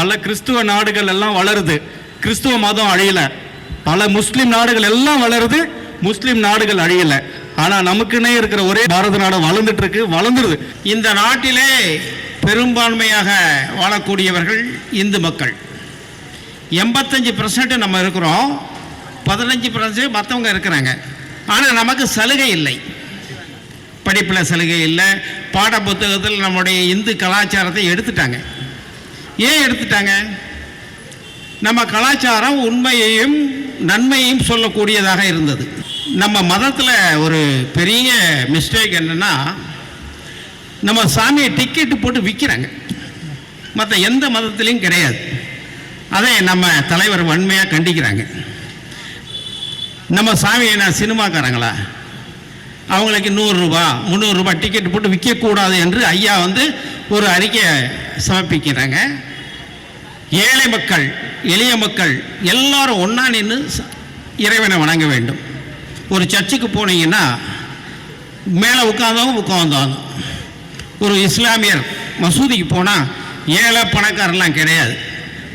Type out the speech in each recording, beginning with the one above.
பல கிறிஸ்துவ நாடுகள் எல்லாம் வளருது. கிறிஸ்துவ மதம் அழியல. பல முஸ்லீம் நாடுகள் எல்லாம் வளருது. முஸ்லீம் நாடுகள் அழியல. ஆனா நமக்குன்னே இருக்கிற ஒரே பாரத நாடு வளர்ந்துட்டு இருக்கு வளர்ந்துருது. இந்த நாட்டிலே பெரும்பான்மையாக வாழக்கூடியவர்கள் இந்து மக்கள். எண்பத்தஞ்சு பர்சன்ட் நம்ம இருக்கிறோம். பதினஞ்சு பர்சன்ட் மற்றவங்க இருக்கிறாங்க. ஆனால் நமக்கு சலுகை இல்லை. படிப்பில் சலுகை இல்லை. பாட புத்தகத்தில் நம்முடைய இந்து கலாச்சாரத்தை எடுத்துட்டாங்க. ஏன் எடுத்துட்டாங்க? நம்ம கலாச்சாரம் உண்மையையும் நன்மையையும் சொல்லக்கூடியதாக இருந்தது. நம்ம மதத்தில் ஒரு பெரிய மிஸ்டேக் என்னென்னா நம்ம சாமியை டிக்கெட்டு போட்டு விற்கிறாங்க மற்ற எந்த மதத்துலேயும் கிடையாது. அதை நம்ம தலைவர் வன்மையாக கண்டிக்கிறாங்க. நம்ம சாமியை நான் சினிமாக்காரங்களா? அவங்களுக்கு நூறுரூபா முந்நூறுரூபா டிக்கெட் போட்டு விற்கக்கூடாது என்று ஐயா வந்து ஒரு அறிக்கை சமர்ப்பிக்கிறாங்க. ஏழை மக்கள் எளிய மக்கள் எல்லாரும் ஒன்றா நின்று ச- இறைவனை வணங்க வேண்டும். ஒரு சர்ச்சுக்கு போனீங்கன்னா மேலே உட்காந்தவங்க உட்காந்தாங்க ஒரு இஸ்லாமியர் மசூதிக்கு போனால் ஏழை பணக்காரெல்லாம் கிடையாது.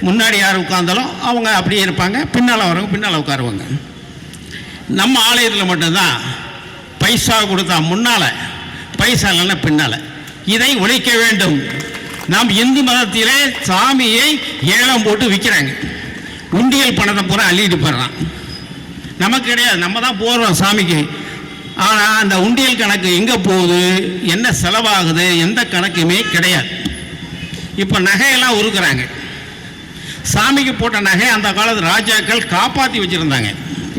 முன்னாடி யார் உட்கார்ந்தாலும் அவங்க அப்படியே இருப்பாங்க பின்னால் வரவங்க பின்னால் உட்காருவாங்க. நம்ம ஆலயத்தில் மட்டும்தான் பைசா கொடுத்தா முன்னால் பைசா இல்லைன்னா பின்னால். இதை ஒழிக்க வேண்டும். நாம் இந்து மதத்திலே சாமியை ஏலம் போட்டு விற்கிறாங்க உண்டியல் பணத்தை பூரா அள்ளிட்டு போயிடறான் நமக்கு கிடையாது. நம்ம தான் போடுறோம் சாமிக்கு. ஆனால் அந்த உண்டியல் கணக்கு எங்கே போகுது? என்ன செலவாகுது? எந்த கணக்குமே கிடையாது. இப்போ நகையெல்லாம் உருக்குறாங்க. சாமிக்கு போட்ட நகை அந்த காலத்து ராஜாக்கள் காப்பாற்றி வச்சுருந்தாங்க.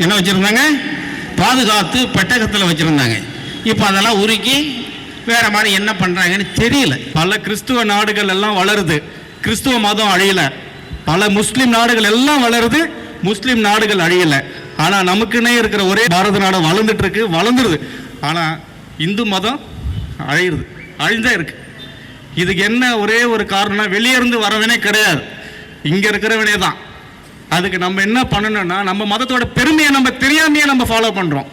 என்ன வச்சுருந்தாங்க? பாதுகாத்து பெட்டகத்தில் வச்சுருந்தாங்க. இப்போ அதெல்லாம் உருக்கி வேற மாதிரி என்ன பண்ணுறாங்கன்னு தெரியல. பல கிறிஸ்துவ நாடுகள் எல்லாம் வளருது. கிறிஸ்துவ மதம் அழியல. பல முஸ்லிம் நாடுகள் எல்லாம் வளருது. முஸ்லிம் நாடுகள் அழியல. ஆனா நமக்குன்னே இருக்கிற ஒரே பாரத நாடு வளர்ந்துட்டு இருக்கு வளர்ந்துருது. ஆனா இந்து மதம் அழியுது. அழிந்தே இருக்கு. இதுக்கு என்ன ஒரே ஒரு காரணம்னா வெளியே இருந்து வரவனே கிடையாது. இங்க இருக்கிறவனே தான். அதுக்கு நம்ம என்ன பண்ணணும்னா நம்ம மதத்தோட பெருமையை நம்ம தெரியாமையே நம்ம ஃபாலோ பண்றோம்.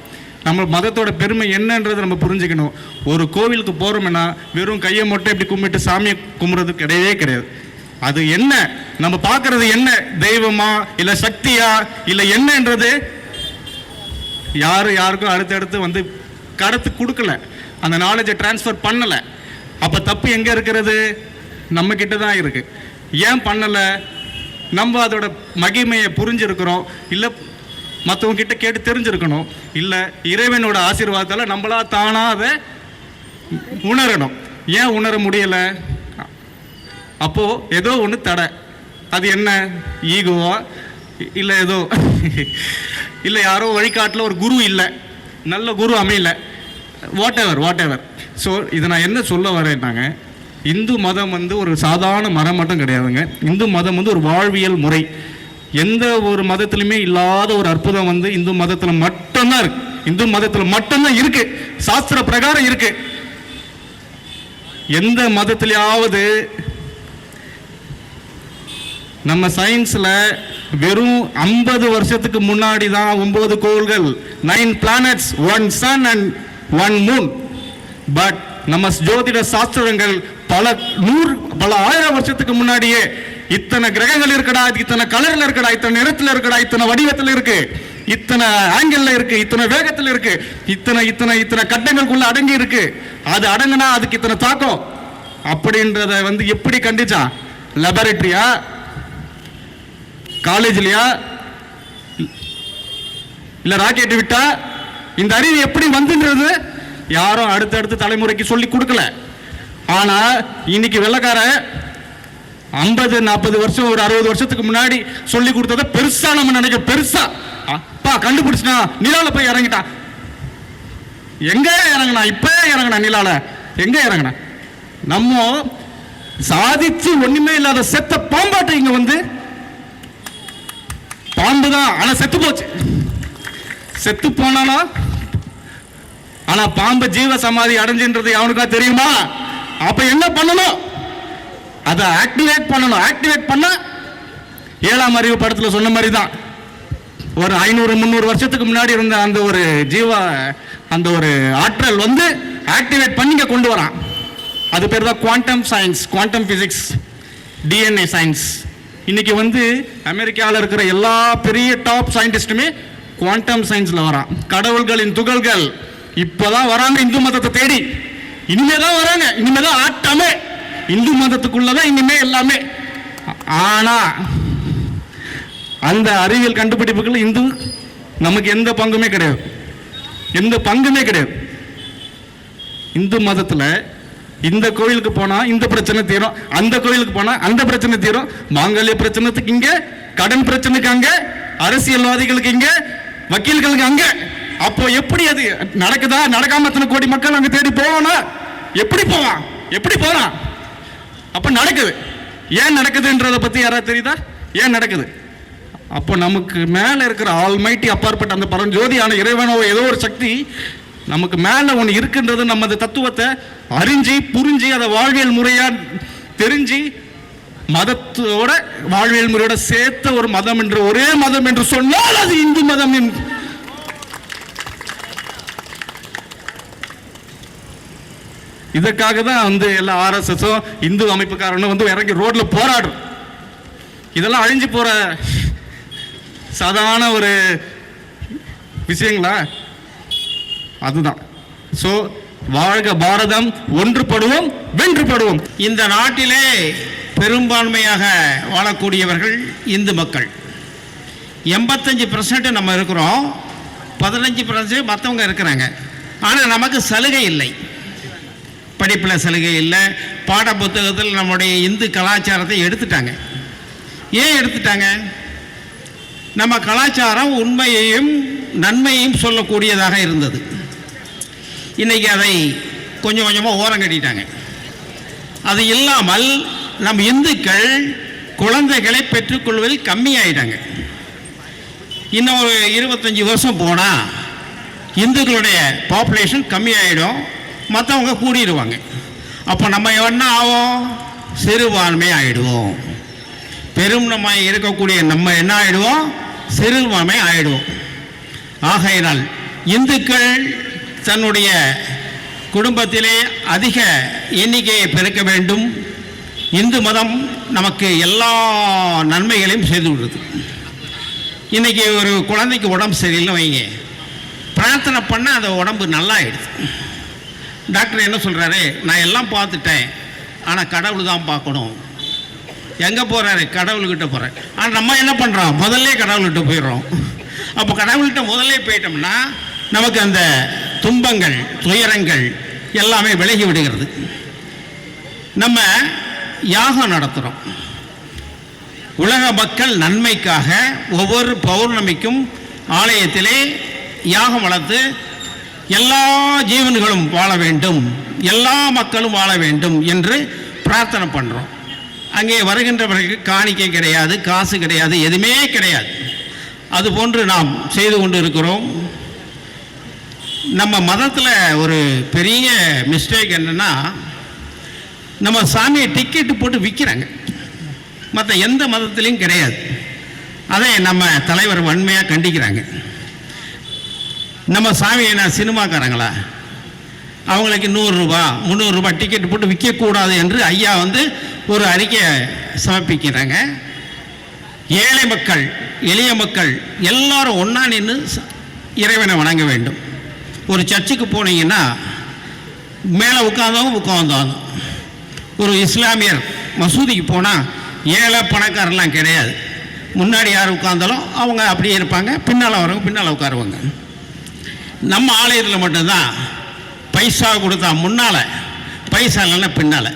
நம்ம மதத்தோட பெருமை என்னன்றதை நம்ம புரிஞ்சுக்கணும். ஒரு கோவிலுக்கு போகிறோம்னா வெறும் கையை மட்டும் இப்படி கும்பிட்டு சாமியை கும்பிட்றது கிடையவே கிடையாது. அது என்ன? நம்ம பார்க்கறது என்ன? தெய்வமா? இல்லை சக்தியா? இல்லை என்னன்றது? யார் யாருக்கும் அடுத்தடுத்து வந்து கடத்து கொடுக்கல. அந்த நாலேஜை டிரான்ஸ்ஃபர் பண்ணலை. அப்போ தப்பு எங்கே இருக்கிறது? நம்ம கிட்ட தான் இருக்குது ஏன் பண்ணலை? நம்ம அதோட மகிமையை புரிஞ்சிருக்கிறோம். இல்லை மற்றவங்க கிட்ட கேட்டு தெரிஞ்சிருக்கணும். இல்லை இறைவனோட ஆசீர்வாதத்தால நம்மளா தானா அதை உணரணும். ஏன் உணர முடியல? அப்போ ஏதோ ஒன்று தடை. அது என்ன? ஈகோவா? இல்லை ஏதோ இல்லை யாரோ வழிகாட்டில் ஒரு குரு இல்லை. நல்ல குரு அமையல. Whatever whatever so இதை நான் என்ன சொல்ல வரேன்னாங்க இந்து மதம் வந்து ஒரு சாதாரண மரம் மட்டும் கிடையாதுங்க. இந்து மதம் வந்து ஒரு வாழ்வியல் முறை. எந்த ஒரு மதத்திலுமே இல்லாத ஒரு அற்புதம் வந்து இந்து மதத்தில் மட்டும்தான் இருக்கு. இந்து மதத்தில் மட்டும்தான் இருக்கு. சாஸ்திர பிரகாரம் இருக்கு. எந்த மதத்திலேயாவது நம்ம சயின்ஸ்ல வெறும் ஐம்பது வருஷத்துக்கு முன்னாடி தான் ஒன்பது கோள்கள் nine planets one sun and one moon but நம்ம ஜோதிட சாஸ்திரங்கள் பல நூறு பல ஆயிரம் வருஷத்துக்கு முன்னாடியே இத்தனை கிரகங்கள் இருக்கடா இத்தனை கலர்ல இருக்கடா இத்தனை நிறத்துல இருக்கடா இத்தனை வடிவத்துல இருக்கு. இத்தனை ஆங்கிள் இருக்கு இத்தனை வேகத்துல இருக்கு. இத்தனை இத்தனை இத்தனை கட்டங்களுக்குள்ள அடங்கி இருக்கு. அது அடங்குனா அதுக்கு இத்தனை தாக்கம். அப்படின்றத வந்து எப்படி கண்டிச்சான்? லெபரட்டரியா காலேஜ்லயா இல்ல ராக்கெட் விட்டா? இந்த அறிவு எப்படி வந்துன்றது யாரும் அடுத்தடுத்த தலைமுறைக்கு சொல்லி கொடுக்கல. ஆனா இன்னைக்கு வெள்ளக்கார ஐம்பது நாற்பது வருஷம் ஒரு அறுபது வருஷத்துக்கு முன்னாடி சொல்லி கொடுத்ததை பெருசா நம்ம நினைக்க பெருசா. அப்பா கண்டுபிடிச்சினா நிலால போய் இறங்கிட்டான் எங்க இறங்கினா? இப்ப இறங்கினா நிலால. எங்க இறங்கினா? நம்ம சாதிச்சு ஒண்ணுமே இல்லாத செத்த பாம்பாட்டை இங்க வந்து பாம்பு தான். ஆனா செத்து போச்சு. செத்து போனாலும் ஆனா பாம்பு ஜீவ சமாதி அடைஞ்சுன்றது அவனுக்கா தெரியுமா? அப்ப என்ன பண்ணணும்? அதை ஆக்டிவேட் பண்ணணும். ஆக்டிவேட் பண்ண ஏழாம் அறிவு படத்தில் சொன்ன மாதிரி தான் ஒரு ஐநூறு முந்நூறு வருஷத்துக்கு முன்னாடி இருந்த அந்த ஒரு ஜீவா அந்த ஒரு ஆற்றல் வந்து ஆக்டிவேட் பண்ணிங்க கொண்டு வரான். அது பேர் தான் quantum science quantum physics DNA science இன்னைக்கு வந்து அமெரிக்காவில் இருக்கிற எல்லா பெரிய டாப் சயின்டிஸ்ட்டுமே குவாண்டம் சயின்ஸில் வரான். கடவுள்களின் துகள்கள் இப்போதான் வராங்க இந்து மதத்தை தேடி. இனிமே தான் வராங்க இனிமே தான் ஆட்டமே இந்து மதத்துக்குள்ளதான் இனிமே எல்லாமே. ஆனா அந்த அறிவியல் கண்டுபிடிப்புகள் இந்து நமக்கு எந்த பங்குமே கிடையாது. எந்த பங்குமே கிடையாது. இந்து மதத்தில் இந்த கோயிலுக்கு போனால் இந்த பிரச்சனை தீரும் அந்த கோயிலுக்கு போனால் அந்த பிரச்சனை தீரும் மாங்கல்ய பிரச்சனைக்கு இங்கே கடன் பிரச்சனைக்கு அங்கே அரசியல்வாதிகளுக்கு இங்கே வக்கீல்களுக்கு அங்கே. அப்போ எப்படி அது நடக்குதா? நடக்காம கோடி மக்கள் அங்கே தேடி போவானா எப்படி போவான்? எப்படி போறான்? அப்ப நடக்குது. ஏன் நடக்குதுன்றத பத்தி யாராவது தெரியுதா? ஏன் நடக்குது? அப்போ நமக்கு மேல இருக்கிற ஆல்மைட்டி அப்பாற்பட்ட அந்த பரஞ்சோதியான இறைவனோ ஏதோ ஒரு சக்தி நமக்கு மேல ஒன்று இருக்குன்றது நம்ம அந்த தத்துவத்தை அறிஞ்சு புரிஞ்சு அதை வாழ்வியல் முறையா தெரிஞ்சு மதத்தோட வாழ்வியல் முறையோட சேர்த்த ஒரு மதம் என்று ஒரே மதம் என்று சொன்னால் அது இந்து மதம் இதற்காக தான் வந்து எல்லா ஆர்எஸ்எஸும் இந்து அமைப்புக்காரனும் வந்து இறங்கி ரோட்டில் போராடும் இதெல்லாம் அழிஞ்சு போகிற சாதாரண ஒரு விஷயங்களா? அதுதான். ஸோ வாழ்க பாரதம் ஒன்றுபடுவோம் வென்றுபடுவோம். இந்த நாட்டிலே பெரும்பான்மையாக வாழக்கூடியவர்கள் இந்து மக்கள். எண்பத்தஞ்சு பர்சன்ட் நம்ம இருக்கிறோம் பதினஞ்சு பர்சன்ட் மற்றவங்க இருக்கிறாங்க. ஆனால் நமக்கு சலுகை இல்லை. படிப்பில் சலுகை இல்லை. பாட புத்தகத்தில் நம்முடைய இந்து கலாச்சாரத்தை எடுத்துட்டாங்க. ஏன் எடுத்துட்டாங்க? நம்ம கலாச்சாரம் உண்மையையும் நன்மையையும் சொல்லக்கூடியதாக இருந்தது. இன்றைக்கி அதை கொஞ்சம் கொஞ்சமாக ஓரம் கட்டிட்டாங்க. அது இல்லாமல் நம் இந்துக்கள் குழந்தைகளை பெற்றுக்கொள்வதில் கம்மியாயிட்டாங்க. இன்னும் ஒரு இருபத்தஞ்சி வருஷம் போனால் இந்துக்களுடைய பாப்புலேஷன் கம்மியாயிடும். மற்றவங்க கூடிடுவாங்க. அப்போ நம்ம என்ன ஆகும் சிறுபான்மை ஆகிடுவோம் பெரும் நம்ம இருக்கக்கூடிய நம்ம என்ன ஆகிடுவோம் சிறுபான்மை ஆகிடுவோம் ஆகையினால் இந்துக்கள் தன்னுடைய குடும்பத்திலே அதிக எண்ணிக்கையை பெருக்க வேண்டும். இந்து மதம் நமக்கு எல்லா நன்மைகளையும் செய்து விடுது. இன்றைக்கி ஒரு குழந்தைக்கு உடம்பு சரியில்லை வைங்க. பிரார்த்தனை பண்ணால் அந்த உடம்பு நல்லா ஆயிடுது டாக்டர் என்ன சொல்கிறாரு நான் எல்லாம் பார்த்துட்டேன். ஆனால் கடவுள் தான் பார்க்கணும். எங்கே போகிறாரு கடவுள்கிட்ட போகிறேன் ஆனால் நம்ம என்ன பண்ணுறோம் முதல்ல கடவுள்கிட்ட போயிடுறோம். அப்போ கடவுள்கிட்ட முதல்ல போயிட்டோம்னா நமக்கு அந்த துன்பங்கள் துயரங்கள் எல்லாமே விலகி விடுகிறது. நம்ம யாகம் நடத்துகிறோம் உலக மக்கள் நன்மைக்காக ஒவ்வொரு பௌர்ணமிக்கும் ஆலயத்திலே யாகம் வளர்த்து எல்லா ஜீவன்களும் வாழ வேண்டும் எல்லா மக்களும் வாழ வேண்டும் என்று பிரார்த்தனை பண்ணுறோம் அங்கே வருகின்றவர்களுக்கு காணிக்கை கிடையாது காசு கிடையாது எதுவுமே கிடையாது. அதுபோன்று நாம் செய்து கொண்டு இருக்கிறோம் நம்ம மதத்தில் ஒரு பெரிய மிஸ்டேக் என்னென்னா நம்ம சாமியை டிக்கெட்டு போட்டு விற்கிறாங்க மற்ற எந்த மதத்துலேயும் கிடையாது. அதை நம்ம தலைவர் வன்மையாக கண்டிக்கிறாங்க. நம்ம சாமி என்ன சினிமாக்காரங்களா? அவங்களுக்கு நூறுரூபா முந்நூறுரூபா டிக்கெட் போட்டு விற்கக்கூடாது என்று ஐயா வந்து ஒரு அறிக்கையை சமர்ப்பிக்கிறாங்க. ஏழை மக்கள் எளிய மக்கள் எல்லாரும் ஒன்றா நின்று ச- இறைவனை வணங்க வேண்டும். ஒரு சர்ச்சுக்கு போனீங்கன்னா மேலே உட்காந்தவங்க உட்காந்தாங்க ஒரு இஸ்லாமியர் மசூதிக்கு போனால் ஏழை பணக்காரெல்லாம் கிடையாது. முன்னாடி யார் உட்காந்தாலும் அவங்க அப்படியே இருப்பாங்க பின்னால் வரவங்க பின்னால் உட்காருவாங்க. நம்ம ஆலயத்தில் மட்டும்தான் பைசா கொடுத்தா முன்னால் பைசா இல்லைன்னா பின்னால்.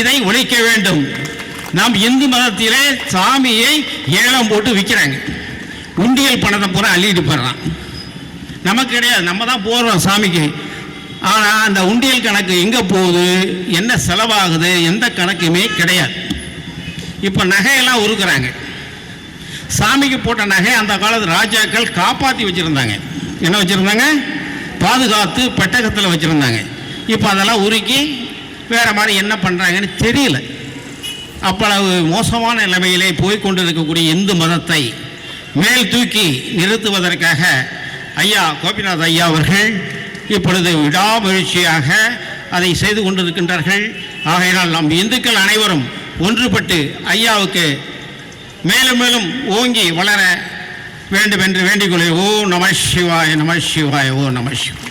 இதை ஒழிக்க வேண்டும். நாம் இந்து மதத்திலே சாமியை ஏலம் போட்டு விற்கிறாங்க உண்டியல் பணத்தை பூரா அள்ளிட்டு போயிடுறான். நமக்கு கிடையாது. நம்ம தான் போடுறோம் சாமிக்கு. ஆனால் அந்த உண்டியல் கணக்கு எங்கே போகுது? என்ன செலவாகுது? எந்த கணக்குமே கிடையாது. இப்போ நகையெல்லாம் உருக்குறாங்க. சாமிக்கு போட்ட நகை அந்த காலத்து ராஜாக்கள் காப்பாற்றி வச்சுருந்தாங்க. என்ன வச்சுருந்தாங்க? பாதுகாத்து பெட்டகத்தில் வச்சுருந்தாங்க. இப்போ அதெல்லாம் உருக்கி வேறு மாதிரி என்ன பண்ணுறாங்கன்னு தெரியல. அவ்வளவு மோசமான நிலைமையிலே போய்கொண்டு இருக்கக்கூடிய இந்து மதத்தை மேல் தூக்கி நிறுத்துவதற்காக ஐயா கோபிநாத் ஐயா அவர்கள் இப்பொழுது விடாமுயற்சியாக அதை செய்து கொண்டிருக்கின்றார்கள். ஆகையினால் நாம் இந்துக்கள் அனைவரும் ஒன்றுபட்டு ஐயாவுக்கு மேலும் மேலும் ஓங்கி வளர வேண்டும் என்று வேண்டிக் கொள்கிறேன். ஓ நம சிவாய நம சிவாய ஓ நம சிவாய்.